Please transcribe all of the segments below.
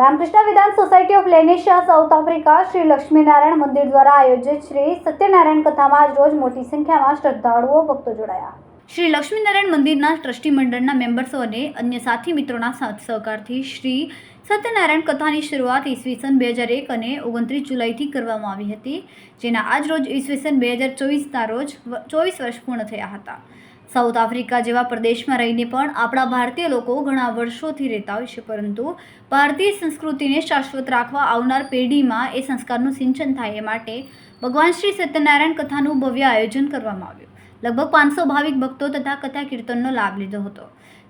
Ramakrishna Vidhan society of Lenasia south Africa, Shri Lakshminarayan Mandir દ્વારા આયોજિત શ્રી સત્યનારાયણ કથામાં આજ રોજ મોટી સંખ્યામાં શ્રદ્ધાળુઓ, ભક્તો જોડાયા. શ્રી લક્ષ્મીનારાયણ મંદિરના ટ્રસ્ટી મંડળના મેમ્બર્સો અને અન્ય સાથી મિત્રોના સાથ સહકારથી શ્રી સત્યનારાયણ કથાની શરૂઆત ઈસવીસન બે હજાર એક અને ઓગણત્રીસ જુલાઈથી કરવામાં આવી હતી, જેના આજ રોજ ઈસવીસન બે હજાર ચોવીસના રોજ ચોવીસ વર્ષ પૂર્ણ થયા હતા. સાઉથ આફ્રિકા જેવા પ્રદેશમાં રહીને પણ આપણા ભારતીય લોકો ઘણા વર્ષોથી રહેતા હોય છે, પરંતુ ભારતીય સંસ્કૃતિને શાશ્વત રાખવા આવનાર પેઢીમાં એ સંસ્કારનું સિંચન થાય એ માટે ભગવાન શ્રી સત્યનારાયણ કથાનું ભવ્ય આયોજન કરવામાં આવ્યું. લગભગ પાંચસો ભાવિક ભક્તો તથા કથા કીર્તનનો લાભ લીધો હતો.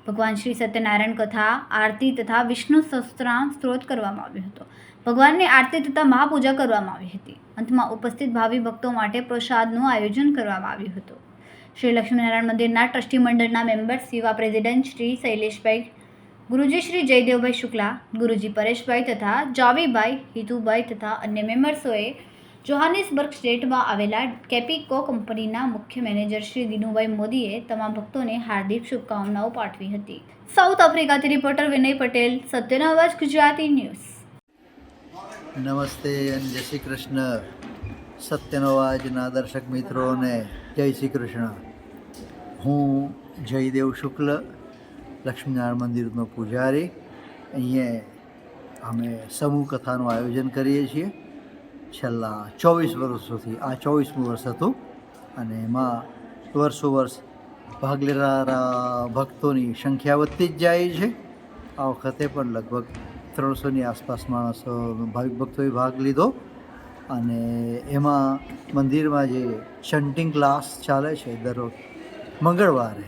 ભગવાન શ્રી સત્યનારાયણ કથા, આરતી તથા વિષ્ણુ સહસ્ત્રામ સ્ત્રોત કરવામાં આવ્યો હતો. ભગવાનની આરતી તથા મહાપૂજા કરવામાં આવી હતી. અંતમાં ઉપસ્થિત ભાવિ ભક્તો માટે પ્રસાદનું આયોજન કરવામાં આવ્યું હતું. શ્રી લક્ષ્મીનારાયણ મંદિરના ટ્રસ્ટી મંડળના મેમ્બર્સ સેવા પ્રેસિડેન્ટ શ્રી શૈલેષભાઈ, ગુરુજી શ્રી જયદેવભાઈ શુક્લા, ગુરુજી પરેશભાઈ તથા જાવીભાઈ હિતુભાઈ તથા અન્ય મેમ્બર્સોએ જોહાનિસબર્ગ સ્ટેટમાં આવેલા કેપિકો કંપનીના મુખ્ય મેનેજર શ્રી દિનુભાઈ મોદીએ તમામ ભક્તોને હાર્દિક શુભકામનાઓ પાઠવી હતી. સાઉથ આફ્રિકાથી રિપોર્ટર વિનય પટેલ, સત્યનો અવાજ ગુજરાતી ન્યૂઝ. નમસ્તે જય શ્રી કૃષ્ણ. સત્યનો આજના દર્શક મિત્રોને જય શ્રી કૃષ્ણ. હું જયદેવ શુક્લ, લક્ષ્મીનારાયણ મંદિરનો પૂજારી. અહીંયા અમે સમૂહ કથાનું આયોજન કરીએ છીએ. છેલ્લા ચોવીસ વર્ષોથી આ ચોવીસમું વર્ષ હતું અને એમાં વર્ષો વર્ષ ભાગ લેનારા ભક્તોની સંખ્યા વધતી જ જાય છે. આ વખતે પણ લગભગ ત્રણસોની આસપાસ માણસો ભાવિક ભક્તોએ ભાગ લીધો. અને એમાં મંદિરમાં જે શન્ટિંગ ક્લાસ ચાલે છે દરરોજ, મંગળવારે,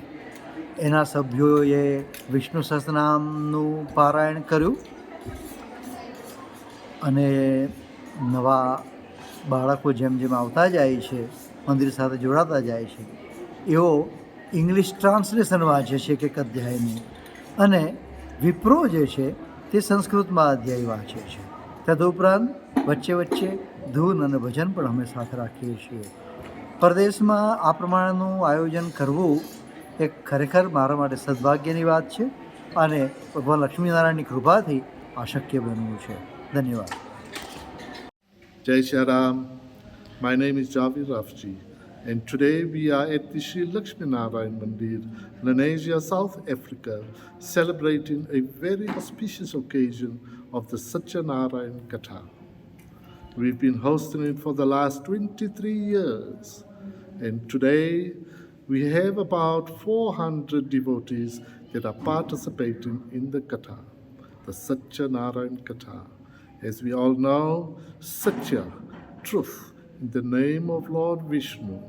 એના સભ્યોએ વિષ્ણુ સહસ્રનામનું પારાયણ કર્યું અને નવા બાળકો જેમ જેમ આવતા જાય છે, મંદિર સાથે જોડાતા જાય છે, એવો ઇંગ્લિશ ટ્રાન્સલેશન વાંચે છે કે અધ્યાયનું. અને વિપ્રો જે છે તે સંસ્કૃતમાં અધ્યાય વાંચે છે. તદુપરાંત વચ્ચે વચ્ચે ધૂન અને ભજન પણ અમે સાથે રાખીએ છીએ પરદેશમાં આ પ્રમાણેનું આયોજન કરવું એક ખરેખર મારા માટે સદભાગ્યની વાત છે અને ભગવાન લક્ષ્મીનારાયણની કૃપાથી આ શક્ય બનવું છે ધન્યવાદ Ram. My name is Javi Rafji, and today we are at the Sri Lakshmi Narayan Mandir, Lenasia, South Africa, celebrating a very auspicious occasion of the Satyanarayan Katha. We've been hosting it for the last 23 years, and today we have about 400 devotees that are participating in the Katha, the Satyanarayan Katha. As we all know, Satya, truth, in the name of Lord Vishnu.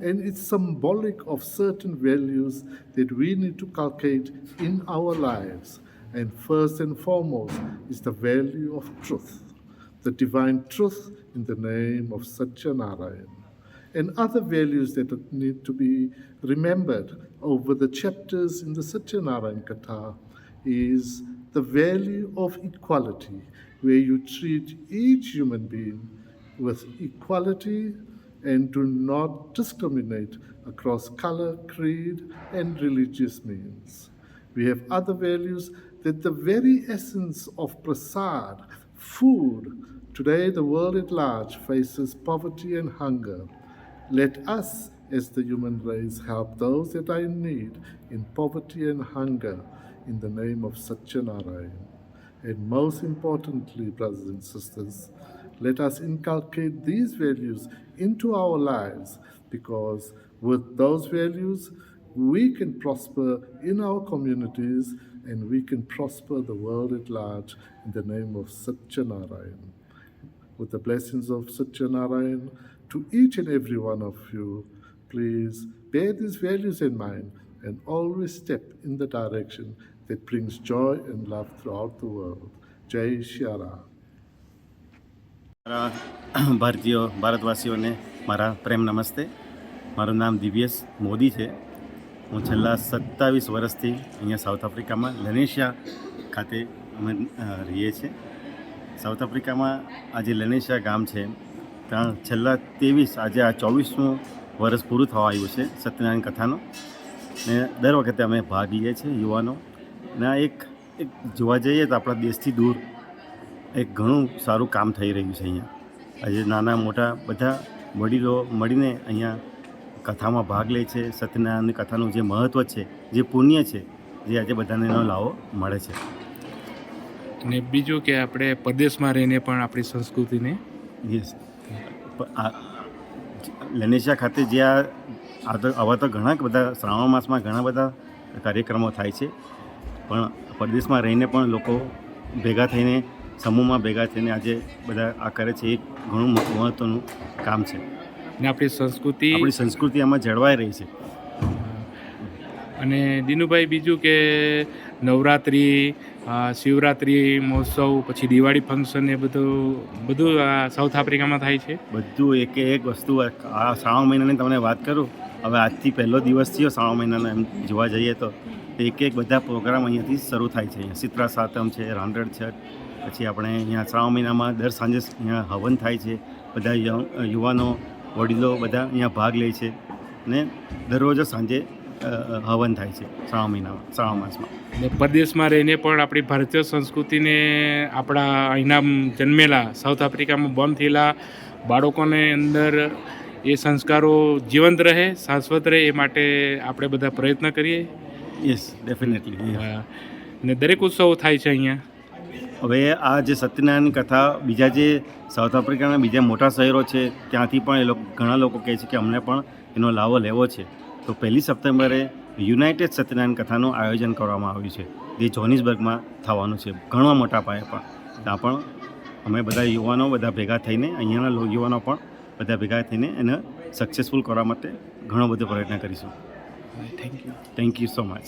And it's symbolic of certain values that we need to cultivate in our lives. And first and foremost is the value of truth, the divine truth in the name of Satyanarayan. And other values that need to be remembered over the chapters in the Satyanarayan Katha is the value of equality, where you treat each human being with equality and do not discriminate across color, creed, and religious means. We have other values that the very essence of prasad, food, today the world at large faces poverty and hunger. Let us, as the human race, help those that are in need in poverty and hunger in the name of Satyanarayan. And most importantly, brothers and sisters, let us inculcate these values into our lives because with those values, we can prosper in our communities and we can prosper the world at large in the name of Satyanarayan With the blessings of Satyanarayan to each and every one of you, please bear these values in mind and always step in the direction that brings joy and love throughout the world. Jai Shri Ram. મારા ભારતીય ભારતવાસીઓને મારા પ્રેમ નમસ્તે મારું નામ દિવ્યેશ મોદી છે હું છેલ્લા સત્તાવીસ વર્ષથી અહીંયા સાઉથ આફ્રિકામાં લેનેશિયા ખાતે અમે અ, રહીએ છીએ સાઉથ આફ્રિકામાં આજે લેનેશા ગામ છે. ત્યાં છેલ્લા ત્રેવીસ, આજે આ ચોવીસમું વર્ષ પૂરું થવા આવ્યું છે સત્યનારાયણ કથાનો. ને દર વખતે અમે ભાગ લઈએ છીએ યુવાનો. ને આ એક એક જોવા જઈએ તો આપણા દેશથી દૂર એક ઘણું સારું કામ થઈ રહ્યું છે અહીંયા. આજે નાના મોટા બધા વડીલો મળીને અહીંયા કથામાં ભાગ લે છે. સત્યનારાયણની કથાનું જે મહત્ત્વ છે, જે પુણ્ય છે, જે આજે બધાને એનો લાવો મળે છે. અને બીજું કે આપણે પરદેશમાં રહીને પણ આપણી સંસ્કૃતિને યસ લનેશિયા ખાતે જે આ તો આવા તો ઘણા બધા શ્રાવણ માસમાં ઘણા બધા કાર્યક્રમો થાય છે. પણ પરદેશમાં રહીને પણ લોકો ભેગા થઈને સમૂહમાં ભેગા થઈને આજે બધા આ કરે છે. એ ઘણું મહત્ત્વનું કામ છે. અને આપણી સંસ્કૃતિ આપણી સંસ્કૃતિ આમાં જળવાઈ રહી છે. અને દિનુભાઈ બીજું કે નવરાત્રિ શિવરાત્રિ મહોત્સવ, પછી દિવાળી ફંક્શન એ બધું બધું સાઉથ આફ્રિકામાં થાય છે. બધું એક એક વસ્તુ આ શ્રાવણ મહિનાની તમને વાત કરું, હવે આજથી પહેલો દિવસ થયો શ્રાવણ મહિનાનો એમ જોવા જઈએ તો એક એક બધા પ્રોગ્રામ અહીંયાથી શરૂ થાય છે. અહીંયા સિત્રા સાતમ છે રાંદડ છે પછી આપણે અહીંયા શ્રાવણ મહિનામાં દર સાંજે અહીંયા હવન થાય છે. બધા યુવાનો, વડીલો બધા અહીંયા ભાગ લે છે ને દરરોજ સાંજે હવન થાય છે શ્રાવણ મહિનામાં, શ્રાવણ માસમાં. ને પરદેશમાં રહીને પણ આપણી ભારતીય સંસ્કૃતિને આપણા અહીંના જન્મેલા સાઉથ આફ્રિકામાં બોર્ન થયેલા બાળકોને અંદર એ સંસ્કારો જીવંત રહે શાશ્વત રહે એ માટે આપણે બધા પ્રયત્ન કરીએ. યસ ડેફિનેટલી ને દરેક ઉત્સવો થાય છે અહીંયા. હવે આ જે સત્યનારાયણ કથા બીજા જે સાઉથ આફ્રિકાના બીજા મોટા શહેરો છે ત્યાંથી પણ એ લોકો ઘણા લોકો કહે છે કે અમને પણ એનો લાવો લેવો છે. તો પહેલી સપ્ટેમ્બરે યુનાઇટેડ સત્યનારાયણ કથાનું આયોજન કરવામાં આવ્યું છે. જે જોનિસબર્ગમાં થવાનું છે. ઘણા મોટા પાયે પણ. ત્યાં પણ અમે બધા યુવાનો બધા ભેગા થઈને અહીંયાના યુવાનો પણ બધા ભેગા થઈને એને સક્સેસફુલ કરવા માટે ઘણો બધો પ્રયત્ન કરીશું. Thank you thank you so much